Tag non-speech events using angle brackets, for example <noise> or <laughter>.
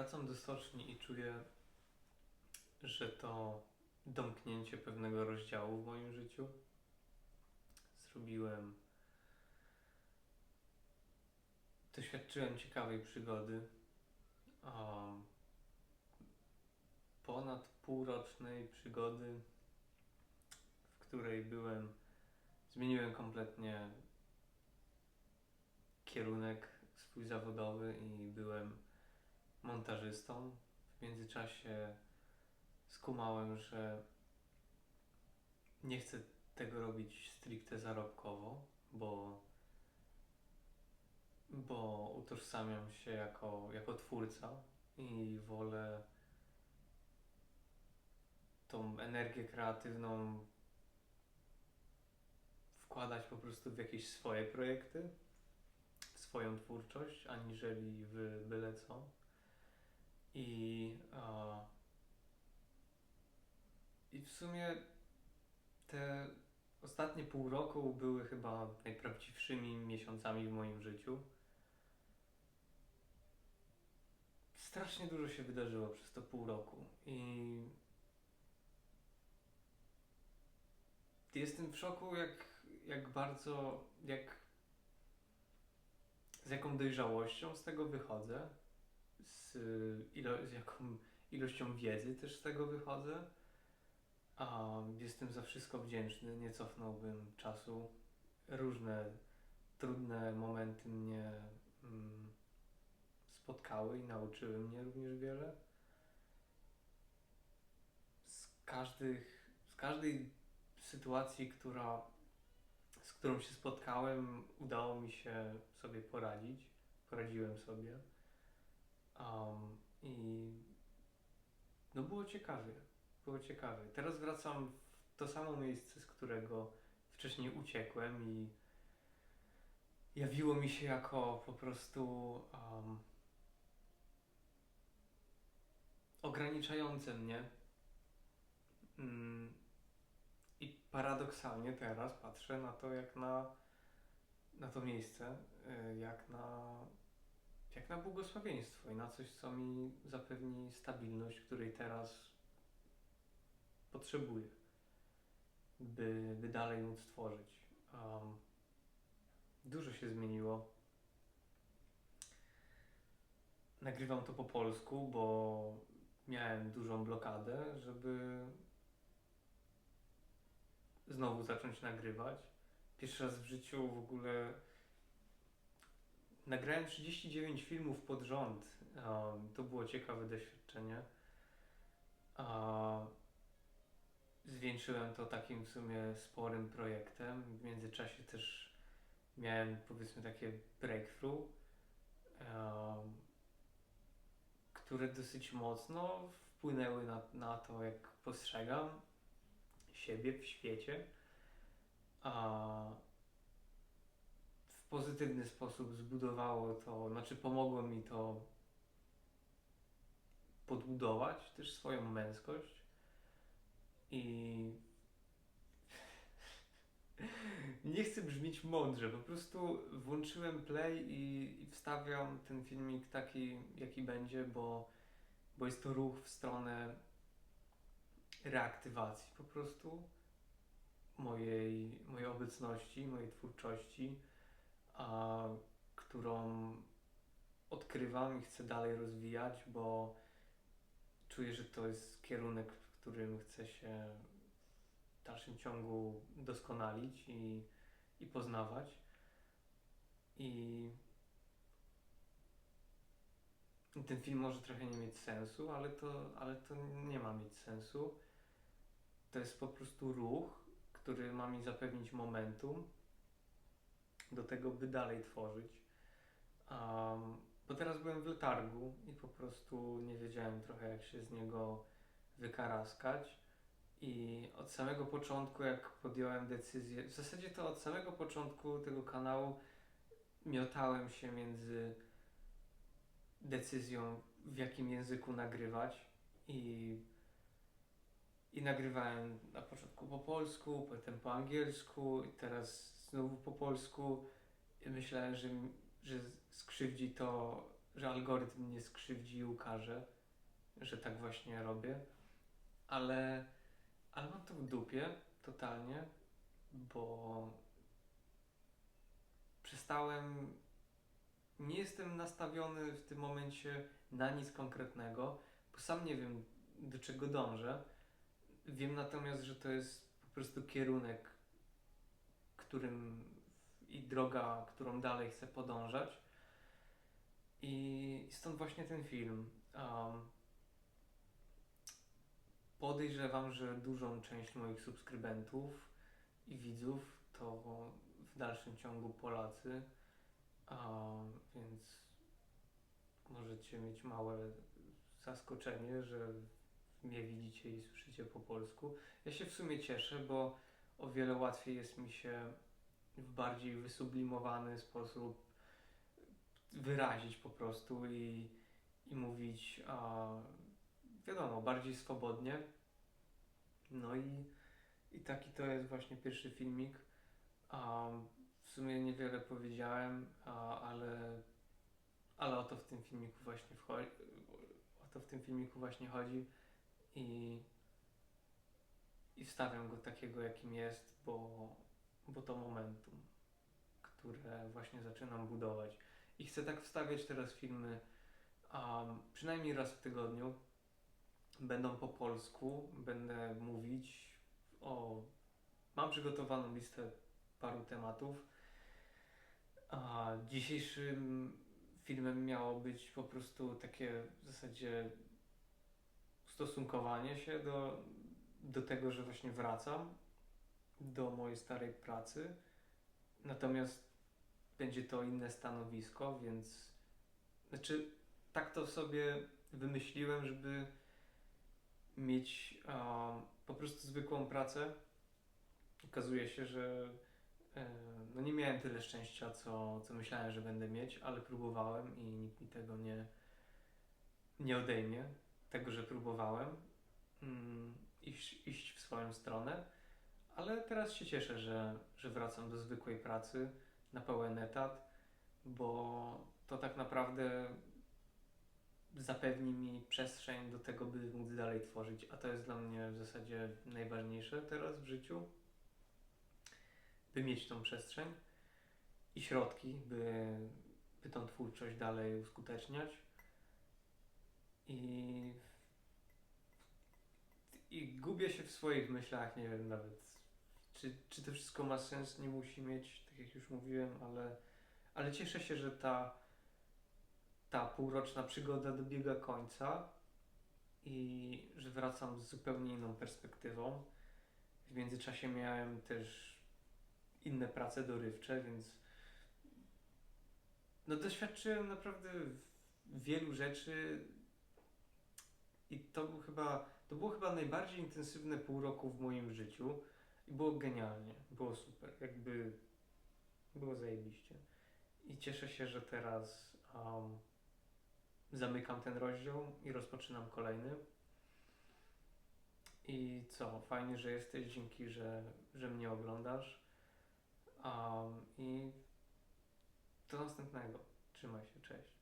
Wracam do stoczni i czuję, że to domknięcie pewnego rozdziału w moim życiu. Zrobiłem. Doświadczyłem ciekawej przygody. Um, ponad półrocznej przygody, w której byłem. Zmieniłem kompletnie kierunek swój zawodowy i byłem montażystą. W międzyczasie skumałem, że nie chcę tego robić stricte zarobkowo, bo, bo utożsamiam się jako, jako twórca i wolę tą energię kreatywną wkładać po prostu w jakieś swoje projekty, w swoją twórczość, aniżeli w byle co. I, I w sumie te ostatnie pół roku były chyba najprawdziwszymi miesiącami w moim życiu. Strasznie dużo się wydarzyło przez to pół roku i jestem w szoku, jak, jak bardzo, jak z jaką dojrzałością z tego wychodzę z, ilo- z jaką ilością wiedzy też z tego wychodzę. A jestem za wszystko wdzięczny, nie cofnąłbym czasu. Różne trudne momenty mnie mm, spotkały i nauczyły mnie również wiele. Z, każdych, z każdej sytuacji, która, z którą się spotkałem, udało mi się sobie poradzić. Poradziłem sobie. Um, I no było ciekawie, było ciekawie. Teraz wracam w to samo miejsce, z którego wcześniej uciekłem i jawiło mi się jako po prostu um, ograniczające mnie. Mm, I paradoksalnie teraz patrzę na to jak na, na to miejsce, y, jak na jak na błogosławieństwo i na coś, co mi zapewni stabilność, której teraz potrzebuję, by, by dalej móc tworzyć. Um, dużo się zmieniło. Nagrywam to po polsku, bo miałem dużą blokadę, żeby znowu zacząć nagrywać. Pierwszy raz w życiu w ogóle Nagrałem 39 filmów pod rząd. Um, to było ciekawe doświadczenie. A zwieńczyłem to takim w sumie sporym projektem. W międzyczasie też miałem powiedzmy takie breakthrough, um, które dosyć mocno wpłynęły na, na to, jak postrzegam siebie w świecie. A pozytywny sposób zbudowało to, znaczy pomogło mi to podbudować też swoją męskość i <laughs> nie chcę brzmieć mądrze, po prostu włączyłem play i, i wstawiam ten filmik taki, jaki będzie, bo, bo jest to ruch w stronę reaktywacji po prostu mojej, mojej obecności, mojej twórczości a, którą odkrywam i chcę dalej rozwijać, bo czuję, że to jest kierunek, w którym chcę się w dalszym ciągu doskonalić i, i poznawać. I ten film może trochę nie mieć sensu, ale to, ale to nie ma mieć sensu. To jest po prostu ruch, który ma mi zapewnić momentum, do tego, by dalej tworzyć. Um, bo teraz byłem w letargu i po prostu nie wiedziałem trochę, jak się z niego wykaraskać. I od samego początku, jak podjąłem decyzję, w zasadzie to od samego początku tego kanału miotałem się między decyzją, w jakim języku nagrywać i, i nagrywałem na początku po polsku, potem po angielsku i teraz znowu po polsku. Myślałem, że, że skrzywdzi to że algorytm mnie skrzywdzi i ukaże, że tak właśnie robię, ale, ale mam to w dupie totalnie, bo przestałem, nie jestem nastawiony w tym momencie na nic konkretnego, bo sam nie wiem do czego dążę. Wiem natomiast, że to jest po prostu kierunek, którym i droga, którą dalej chcę podążać. I stąd właśnie ten film. Um, podejrzewam, że dużą część moich subskrybentów i widzów to w dalszym ciągu Polacy, um, więc możecie mieć małe zaskoczenie, że mnie widzicie i słyszycie po polsku. Ja się w sumie cieszę, bo o wiele łatwiej jest mi się w bardziej wysublimowany sposób wyrazić po prostu i, i mówić, a, wiadomo, bardziej swobodnie. No i, i taki to jest właśnie pierwszy filmik. A, w sumie niewiele powiedziałem, a, ale, ale o to w tym filmiku właśnie o to w tym filmiku właśnie chodzi i, i wstawiam go takiego, jakim jest, bo, bo to momentum, które właśnie zaczynam budować. I chcę tak wstawiać teraz filmy um, przynajmniej raz w tygodniu. Będą po polsku, będę mówić o. Mam przygotowaną listę paru tematów. A dzisiejszym filmem miało być po prostu takie w zasadzie ustosunkowanie się do, do tego, że właśnie wracam do mojej starej pracy. Natomiast będzie to inne stanowisko, więc znaczy tak to sobie wymyśliłem, żeby mieć po prostu zwykłą pracę. Okazuje się, że e, no nie miałem tyle szczęścia, co, co myślałem, że będę mieć, ale próbowałem i nikt mi tego nie, nie odejmie. Tego, że próbowałem mm, iść, iść w swoją stronę, ale teraz się cieszę, że, że wracam do zwykłej pracy na pełen etat, bo to tak naprawdę zapewni mi przestrzeń do tego, by móc dalej tworzyć, a to jest dla mnie w zasadzie najważniejsze teraz w życiu, by mieć tą przestrzeń i środki, by, by tą twórczość dalej uskuteczniać. I, I gubię się w swoich myślach, nie wiem nawet, czy, czy to wszystko ma sens, nie musi mieć, tak jak już mówiłem, ale, ale cieszę się, że ta, ta półroczna przygoda dobiega końca i że wracam z zupełnie inną perspektywą. W międzyczasie miałem też inne prace dorywcze, więc no doświadczyłem naprawdę wielu rzeczy i to był chyba, to było chyba najbardziej intensywne pół roku w moim życiu i było genialnie, było super, jakby było zajebiście. I cieszę się, że teraz um, zamykam ten rozdział i rozpoczynam kolejny. I co, fajnie, że jesteś, dzięki, że, że mnie oglądasz. Um, I do następnego. Trzymaj się, cześć.